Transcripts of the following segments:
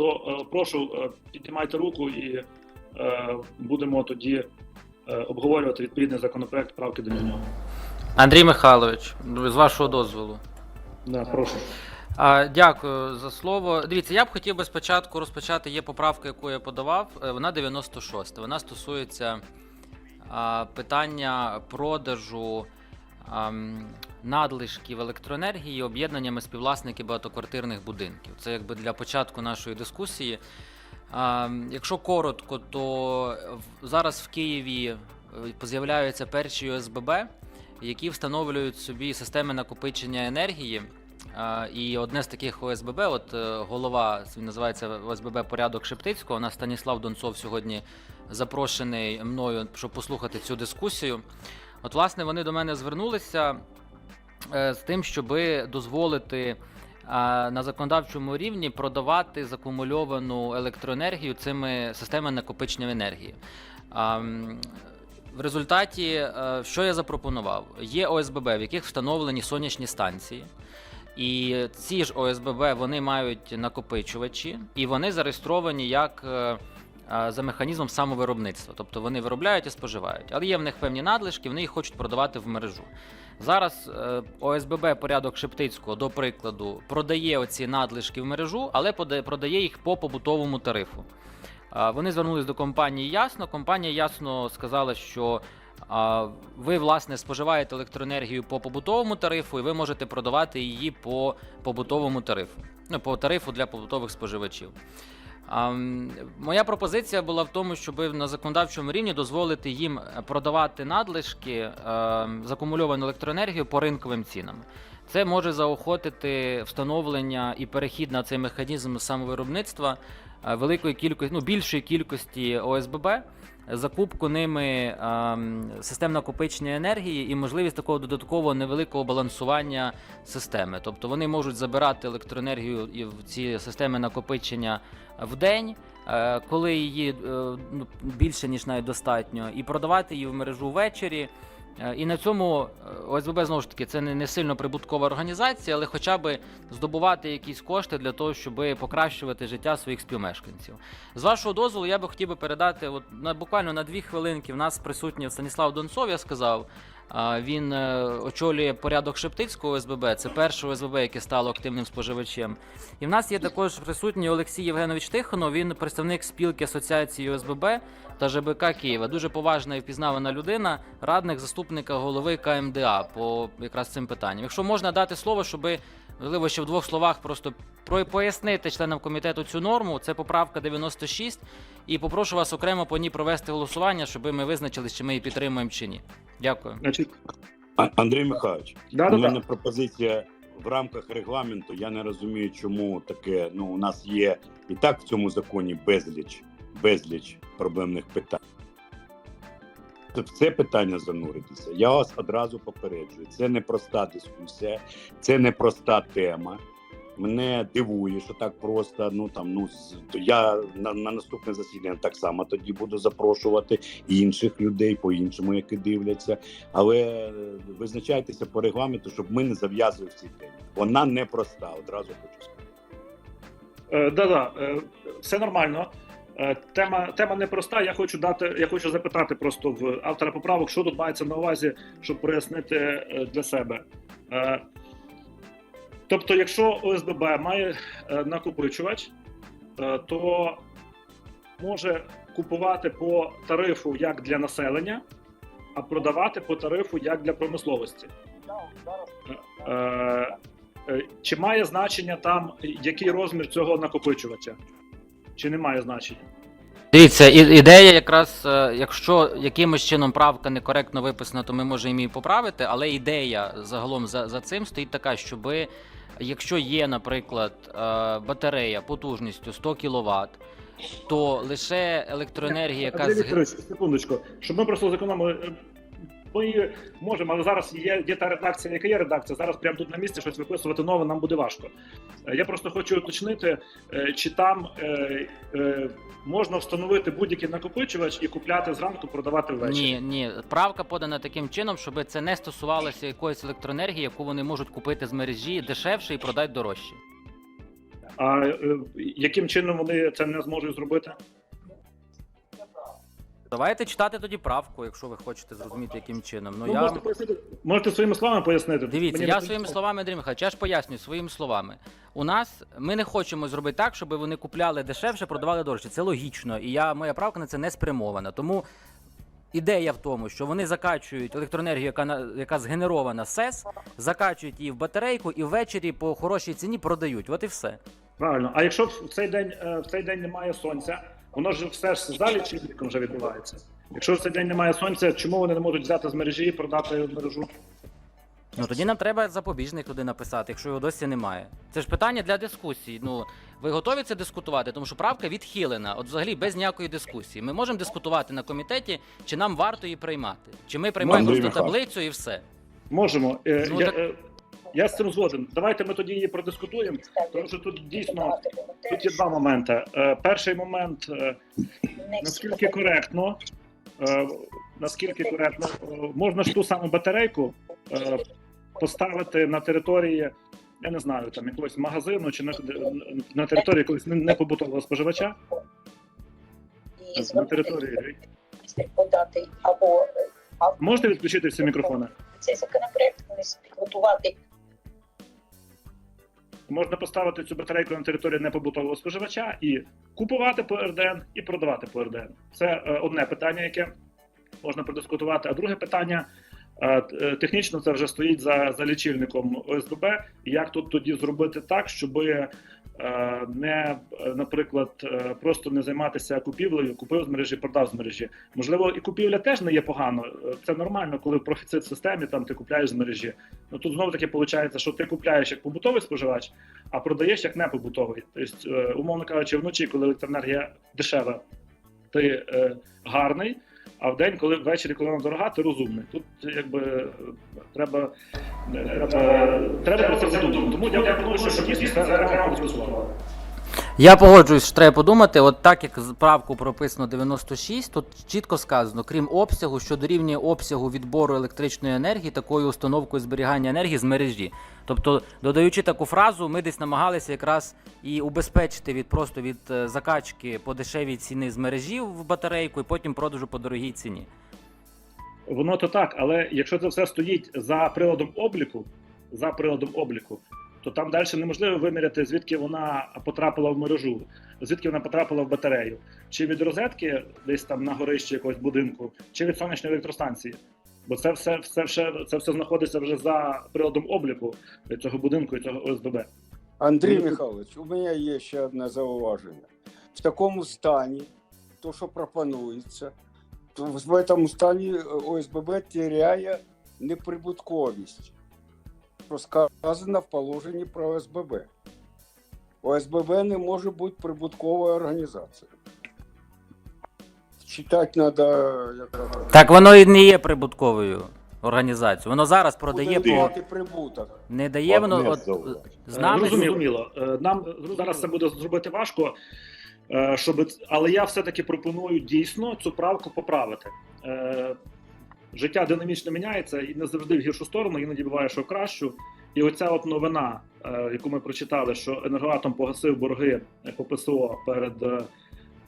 то е, прошу е, піднімайте руку і е, будемо тоді обговорювати відповідний законопроект правки до нього. Андрій Михайлович, з вашого дозволу. Да, прошу. А, Дякую за слово. Дивіться, я б хотів би спочатку розпочати. Є поправка, яку я подавав. Вона 96. Вона стосується а, питання продажу надлишків електроенергії об'єднаннями співвласників багатоквартирних будинків. Це якби для початку нашої дискусії. Якщо коротко, то зараз в Києві е, з'являються перші ОСББ, які встановлюють собі системи накопичення енергії. І одне з таких ОСББ, от е, голова він називається ОСББ Порядок Шептицького. У нас Станіслав Донцов сьогодні запрошений мною, щоб послухати цю дискусію. От, власне, вони до мене звернулися е, з тим, щоб дозволити на законодавчому рівні продавати закумульовану електроенергію цими системами накопичення енергії. В результаті, е, що я запропонував? Є ОСББ, в яких встановлені сонячні станції. І ці ж ОСББ вони мають накопичувачі, і вони зареєстровані як е, е, за механізмом самовиробництва. Тобто вони виробляють і споживають. Але є в них певні надлишки, вони їх хочуть продавати в мережу. Зараз е, ОСББ порядок Шептицького, до прикладу, продає оці надлишки в мережу, але продає їх по побутовому тарифу. Вони звернулись до компанії Ясно. Компанія Ясно сказала, що ви, власне, споживаєте електроенергію по побутовому тарифу, і ви можете продавати її по побутовому тарифу. Ну, по тарифу для побутових споживачів. Моя пропозиція була в тому, щоб на законодавчому рівні дозволити їм продавати надлишки е, закумульовану електроенергію по ринковим цінам. Це може заохотити встановлення і перехід на цей механізм самовиробництва е, великої кількості, ну більшої кількості ОСББ, закупку ними ем, систем накопичення енергії і можливість такого додаткового невеликого балансування системи. Тобто вони можуть забирати електроенергію і в ці системи накопичення в день. е, Коли її е, ну, більше ніж навіть достатньо, і продавати її в мережу ввечері. Е, І на цьому е, ОСББ знову ж таки це не, сильно прибуткова організація, але хоча б здобувати якісь кошти для того, щоб покращувати життя своїх співмешканців. З вашого дозволу, я би хотів би передати от на буквально на дві хвилинки. В нас присутній Станіслав Донцов. Я сказав. Він е, очолює порядок Шептицького ОСББ. Це перше ОСББ, яке стало активним споживачем. І в нас є також присутній Олексій Євгенович Тихонов. Він представник спілки асоціації ОСББ та ЖБК Києва. Дуже поважна і впізнавана людина, радник заступника голови КМДА по якраз цим питанням. Якщо можна дати слово, щоб можливо ще в двох словах просто про пояснити членам комітету цю норму. Це поправка 96. І попрошу вас окремо по ній провести голосування, щоб ми визначили, чи ми її підтримуємо чи ні. Дякую. Значить, Андрій Михайлович, да, у да, мене да. пропозиція в рамках регламенту. Я не розумію, чому таке. Ну, у нас є і так в цьому законі безліч, безліч проблемних питань. В це питання зануритися. Я вас одразу попереджую. Це не проста дискусія, це не проста тема. Мене дивує, що так просто. Ну там ну я на, на наступне засідання так само тоді буду запрошувати інших людей по іншому, які дивляться. Але визначайтеся по регламенту, щоб ми не зав'язували в цій темі. Вона непроста, одразу хочу сказати. Е, да, да, е, все нормально. Е, Тема, тема непроста. Я хочу дати, я хочу запитати просто в автора поправок, що тут мається на увазі, щоб прояснити е, для себе. Е, Тобто, якщо ОСББ має е, накопичувач, е, то може купувати по тарифу як для населення, а продавати по тарифу як для промисловості. Е, Чи має значення там, який розмір цього накопичувача? Чи не має значення? Дивіться, ідея якраз, якщо якимось чином правка некоректно виписана, то ми можемо її поправити, але ідея загалом за, за цим стоїть така, щоб якщо є, наприклад, е, батарея потужністю 100 кВт, то лише електроенергія, яка Андрій Вікторович, секундочку, щоб ми просто зекономили. Ми можемо, але зараз є, є та редакція, яка є редакція. Зараз прямо тут на місці щось виписувати нове нам буде важко. Е, Я просто хочу уточнити, е, чи там е, можна встановити будь-який накопичувач і купляти зранку, продавати ввечері. Ні, ні, правка подана таким чином, щоб це не стосувалося якоїсь електроенергії, яку вони можуть купити з мережі дешевше і продати дорожче. А яким чином вони це не зможуть зробити? Давайте читати тоді правку, якщо ви хочете зрозуміти, яким чином. Ну, Ну, я... можете пояснити, можете своїми словами пояснити. Дивіться, Мені я не- своїми словами, Андрій Михайлович, я ж пояснюю своїми словами. У нас ми не хочемо зробити так, щоб вони купляли дешевше, продавали дорожче. Це логічно, і я моя правка на це не спрямована. Тому ідея в тому, що вони закачують електроенергію, яка на яка згенерована з СЕС, закачують її в батарейку і ввечері по хорошій ціні продають. От і все. Правильно. А якщо в цей день е, в цей день немає сонця, воно ж все ж за лічильником вже відбувається. Якщо в цей день немає сонця, чому вони не можуть взяти з мережі і продати в мережу? Ну тоді нам треба запобіжник туди написати, якщо його досі немає. Це ж питання для дискусії. Ну ви готові це дискутувати? Тому що правка відхилена, от взагалі без ніякої дискусії. Ми можемо дискутувати на комітеті, чи нам варто її приймати, чи ми приймаємо просто таблицю і все. Можемо. Е, Ну, я, так- е, я з цим згоден. Давайте ми тоді її продискутуємо, тому що тут дійсно тут є два моменти. Е, перший момент е, наскільки коректно, е, наскільки коректно е, можна ж ту саму батарейку е, поставити на території, я не знаю, там якогось магазину чи на, на території якогось не- непобутового споживача на території. подати або е, або Можете відключити всі мікрофони? цей законопроект підготувати Можна поставити цю батарейку на території непобутового споживача і купувати по РДН і продавати по РДН. Це е, одне питання, яке можна продискутувати. А друге питання е, е, технічно це вже стоїть за, за лічильником ОСББ. Як тут тоді зробити так, щоб не, е, наприклад, е, просто не займатися купівлею, купив з мережі, продав з мережі. Можливо, і купівля теж не є погано. Е, Це нормально, коли профіцит в системі там ти купляєш з мережі. Ну тут знову таки виходить, що ти купляєш як побутовий споживач, а продаєш як непобутовий. Тобто, умовно кажучи, вночі, коли електроенергія дешева, ти гарний. А в день, коли ввечері, коли вона дорога, ти розумний. Тут якби треба, треба, треба про це подумати. Тому я пропоную, що дійсно треба. Я погоджуюсь, що треба подумати. От так як правку прописано 96, тут чітко сказано, крім обсягу, що дорівнює обсягу відбору електричної енергії такою установкою зберігання енергії з мережі. Тобто, додаючи таку фразу, ми десь намагалися якраз і убезпечити від просто від е, закачки по дешевій ціни з мережі в батарейку і потім продажу по дорогій ціні. Воно то так, але якщо це все стоїть за приладом обліку, за приладом обліку, то там далі неможливо виміряти, звідки вона потрапила в мережу, звідки вона потрапила в батарею, чи від розетки, десь там на горищі якогось будинку, чи від сонячної електростанції. Бо це все, все, все, це все знаходиться вже за приладом обліку цього будинку і цього ОСББ. Андрій Ну, Михайлович, у мене є ще одне зауваження. В такому стані, то, що пропонується, в цьому стані е, ОСББ теряє неприбутковість, що сказано в положенні про ОСББ. ОСББ не може бути прибутковою організацією. Читати треба, як Так воно і не є прибутковою організацією. Воно зараз продає буде по прибуток. не дає воно. От, з нами Зрозуміло. Е, Нам зараз це буде зробити важко, щоб але я все-таки пропоную дійсно цю правку поправити. Е, Життя динамічно міняється і не завжди в гіршу сторону, іноді буває, що в кращу. І оця от новина, е, яку ми прочитали, що енергоатом погасив борги по ПСО перед е,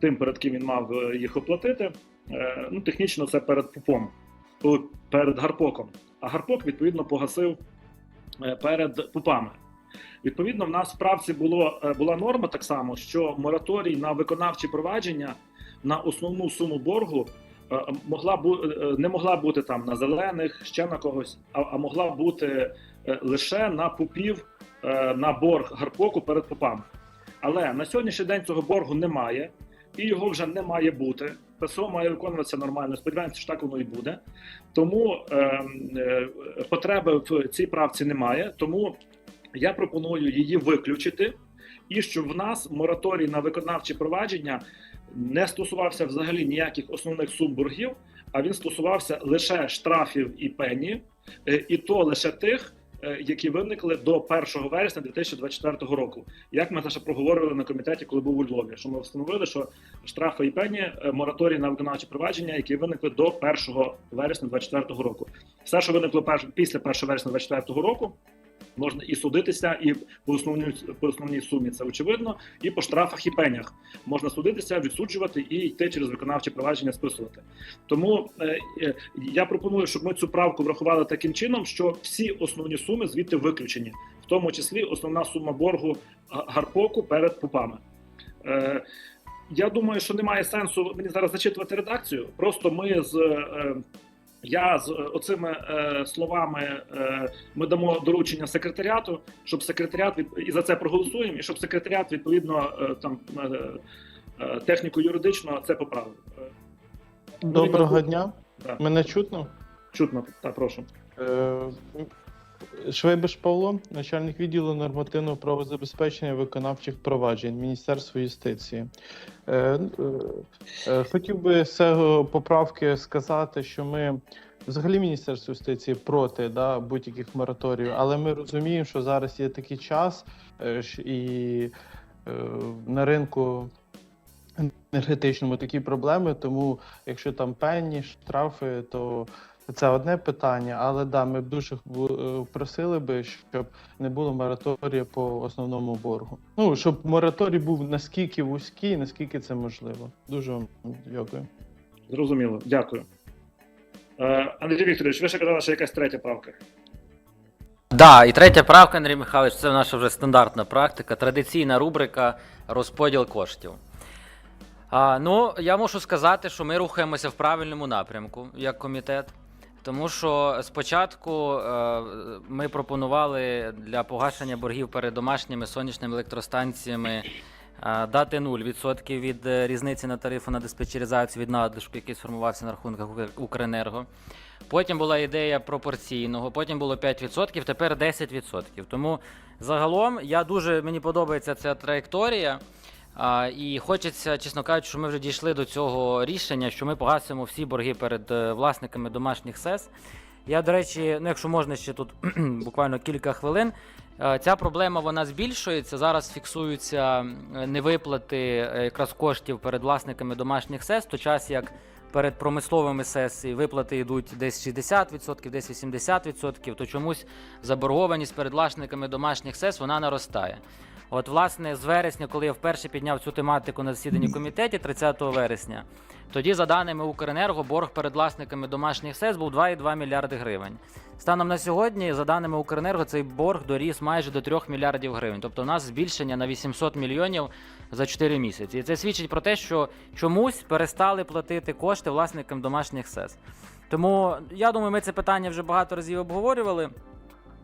тим, перед ким він мав е, їх оплатити. е, Ну, технічно це перед ПУПом, перед Гарпоком. А Гарпок, відповідно, погасив е, перед ПУПами. Відповідно, в нас в правці було, е, була норма так само, що мораторій на виконавчі провадження на основну суму боргу е, могла бу, е, не могла бути там на зелених, ще на когось, а, а могла бути лише на пупів на борг гарпоку перед пупами. Але на сьогоднішній день цього боргу немає, і його вже не має бути. ПСО має виконуватися нормально. Сподіваємося, що так воно і буде. Тому е, е, потреби в цій правці немає. Тому я пропоную її виключити, і щоб в нас мораторій на виконавчі провадження не стосувався взагалі ніяких основних сум боргів, а він стосувався лише штрафів і пені, е, і то лише тих, е, які виникли до 1 вересня 2024 року. Як ми це ще проговорювали на комітеті, коли був у Львові, що ми встановили, що штрафи і пені е, мораторій на виконавчі провадження, які виникли до 1 вересня 2024 року. Все, що виникло після 1 вересня 2024 року, Можна і судитися, і по основній по основній сумі це очевидно, і по штрафах і пенях можна судитися, відсуджувати і йти через виконавче провадження списувати. Тому е, е, я пропоную, щоб ми цю правку врахували таким чином, що всі основні суми звідти виключені, в тому числі основна сума боргу гарпоку перед пупами. Е, я думаю, що немає сенсу мені зараз зачитувати редакцію. Просто ми з е, я з оцими е, словами е, ми дамо доручення секретаріату, щоб секретаріат від і за це проголосуємо, і щоб секретаріат відповідно е, там е, е, техніко-юридично це поправив. Е, Доброго дня. да. Мене чутно? Чутно, та прошу. Е, Швейбиш Павло, начальник відділу нормативного правозабезпечення виконавчих проваджень Міністерства юстиції. Е, е, е, Хотів би з цього поправки сказати, що ми взагалі Міністерство юстиції проти да, будь-яких мораторіїв, але ми розуміємо, що зараз є такий час і на ринку енергетичному такі проблеми, тому якщо там пені, штрафи, то це одне питання, але да, ми б дуже е, просили би, щоб не було мораторія по основному боргу. Ну, щоб мораторій був наскільки вузький, наскільки це можливо. Дуже вам дякую. Зрозуміло, дякую. Е, Андрій Вікторович, ви ще казали, що якась третя правка. Да, і третя правка, Андрій Михайлович, це наша вже стандартна практика, традиційна рубрика розподіл коштів. А, ну, я мушу сказати, що ми рухаємося в правильному напрямку як комітет. Тому що спочатку е, ми пропонували для погашення боргів перед домашніми сонячними електростанціями е, дати 0% від е, різниці на тарифу на диспетчеризацію від надлишку, який сформувався на рахунках Укр- Укренерго. Потім була ідея пропорційного, потім було 5%, тепер 10%. Тому загалом я дуже мені подобається ця траєкторія. І хочеться, чесно кажучи, що ми вже дійшли до цього рішення, що ми погасимо всі борги перед е, власниками домашніх СЕС. Я, до речі, ну якщо можна ще тут буквально кілька хвилин. е, Ця проблема вона збільшується. Зараз фіксуються е, невиплати якраз коштів перед власниками домашніх СЕС, в той час як перед промисловими СЕС виплати йдуть десь 60%, десь 80%, то чомусь заборгованість перед власниками домашніх СЕС вона наростає. От, власне, з вересня, коли я вперше підняв цю тематику на засіданні комітеті 30 вересня, тоді, за даними Укренерго, борг перед власниками домашніх СЕС був 2,2 мільярди гривень. Станом на сьогодні, за даними Укренерго, цей борг доріс майже до 3 мільярдів гривень. Тобто у нас збільшення на 800 мільйонів за 4 місяці. І це свідчить про те, що чомусь перестали платити кошти власникам домашніх СЕС. Тому я думаю, ми це питання вже багато разів обговорювали.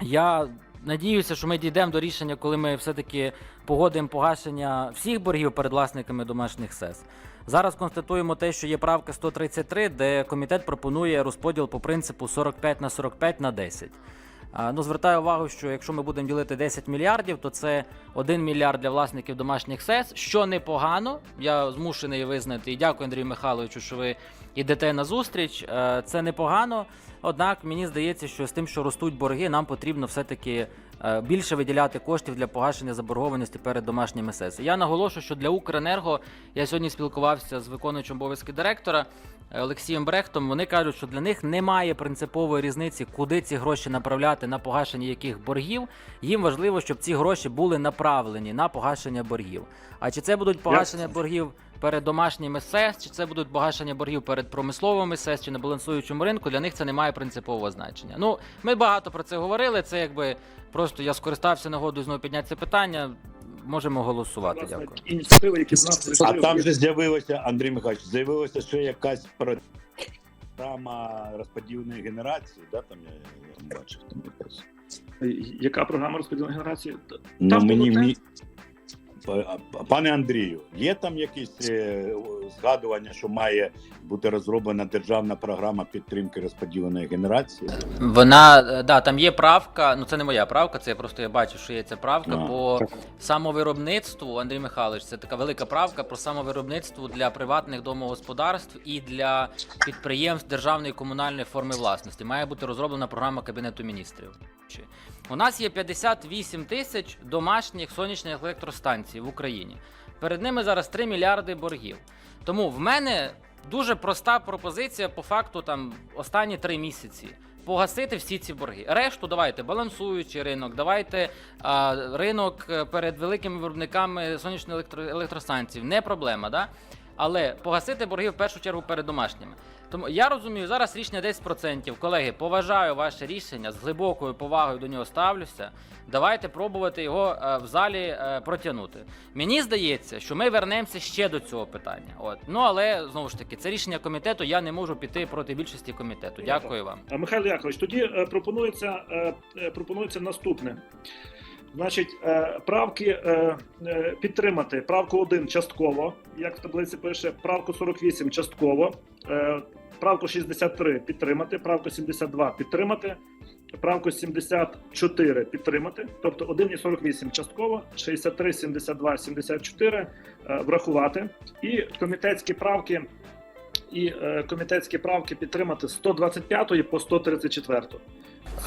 Я надіюся, що ми дійдемо до рішення, коли ми все-таки погодимо погашення всіх боргів перед власниками домашніх СЕС. Зараз констатуємо те, що є правка 133, де комітет пропонує розподіл по принципу 45 на 45 на 10. Ну, звертаю увагу, що якщо ми будемо ділити 10 мільярдів, то це 1 мільярд для власників домашніх СЕС, що непогано. Я змушений визнати. І дякую Андрію Михайловичу, що ви йдете на зустріч. Е, Це непогано. Однак мені здається, що з тим, що ростуть борги, нам потрібно все-таки е, більше виділяти коштів для погашення заборгованості перед домашніми СЕС. Я наголошую, що для Укренерго я сьогодні спілкувався з виконуючим обов'язки директора Олексієм Брехтом. Вони кажуть, що для них немає принципової різниці, куди ці гроші направляти на погашення яких боргів. Їм важливо, щоб ці гроші були направлені на погашення боргів. А чи це будуть погашення боргів перед домашніми СЕС, чи це будуть погашення боргів перед промисловими СЕС, чи на балансуючому ринку, для них це не має принципового значення. Ну, ми багато про це говорили. Це якби просто я скористався нагодою знову підняти це питання. Можемо голосувати. Дякую. А там же з'явилося, Андрій Михайлович, з'явилося ще якась програма розподіленої генерації, да, там я, я бачив там якась. яка програма розподілу генерації? Ну, мені, було мені... Па- Пане Андрію, є там якісь е, згадування, що має бути розроблена державна програма підтримки розподіленої генерації? Вона е, да, там є правка. Ну це не моя правка, це я просто я бачу, що є ця правка А, по так. самовиробництву. Андрій Михайлович, це така велика правка про самовиробництво для приватних домогосподарств і для підприємств державної і комунальної форми власності. Має бути розроблена програма Кабінету міністрів. У нас є 58 тисяч домашніх сонячних електростанцій в Україні. Перед ними зараз 3 мільярди боргів. Тому в мене дуже проста пропозиція по факту там останні 3 місяці. погасити всі ці борги. Решту давайте балансуючий ринок, давайте а, ринок е, перед великими виробниками сонячних електро, електростанцій. Не проблема, да? Але погасити борги в першу чергу перед домашніми. Тому я розумію, зараз рішення 10%. Колеги, поважаю ваше рішення, з глибокою повагою до нього ставлюся. Давайте пробувати його е, в залі е, протягнути. Мені здається, що ми вернемося ще до цього питання. От. Ну але знову ж таки, це рішення комітету. Я не можу піти проти більшості комітету. Дякую вам. Михайло Якович, тоді е, пропонується, е, е, пропонується наступне. Значить, е, правки е, е, підтримати. Правку 1 частково, як в таблиці пише, правку 48 частково, правку 63 підтримати, правку 72 підтримати, правку 74 підтримати, тобто 1 і 48 частково, 63, 72, 74 е, врахувати. І комітетські правки і комітетські правки підтримати з 125 по 134.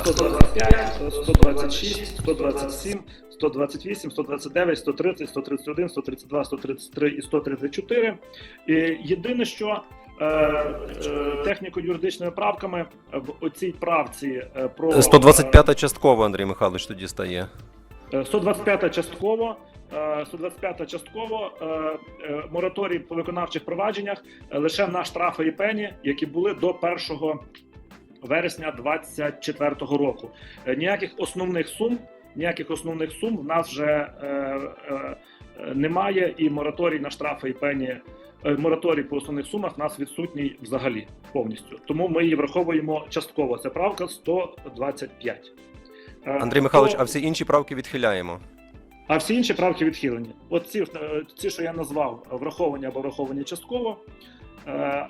125, 126, 127, 128, 129, 130, 131, 132, 133 і 134. І єдине, що е, е, техніко-юридичними правками в оцій правці е, про е, 125 частково, Андрій Михайлович, тоді стає. Е, 125 частково. е, 125 частково мораторій по виконавчих провадженнях лише на штрафи і пені, які були до 1 вересня 2024 року. Е, Ніяких основних сум, ніяких основних сум в нас вже е, е, немає, і мораторій на штрафи і пені. е, Мораторій по основних сумах в нас відсутній взагалі повністю. Тому ми її враховуємо частково. Це правка 125. Е, Андрій Михайлович, а всі інші правки відхиляємо. а всі інші правки відхилені. От ці, е, ці, що я назвав, враховані або враховані частково,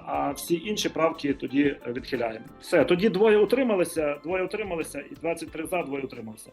а всі інші правки тоді відхиляємо. Все, тоді двоє утрималися, двоє утрималися, і 23 за, двоє утрималися.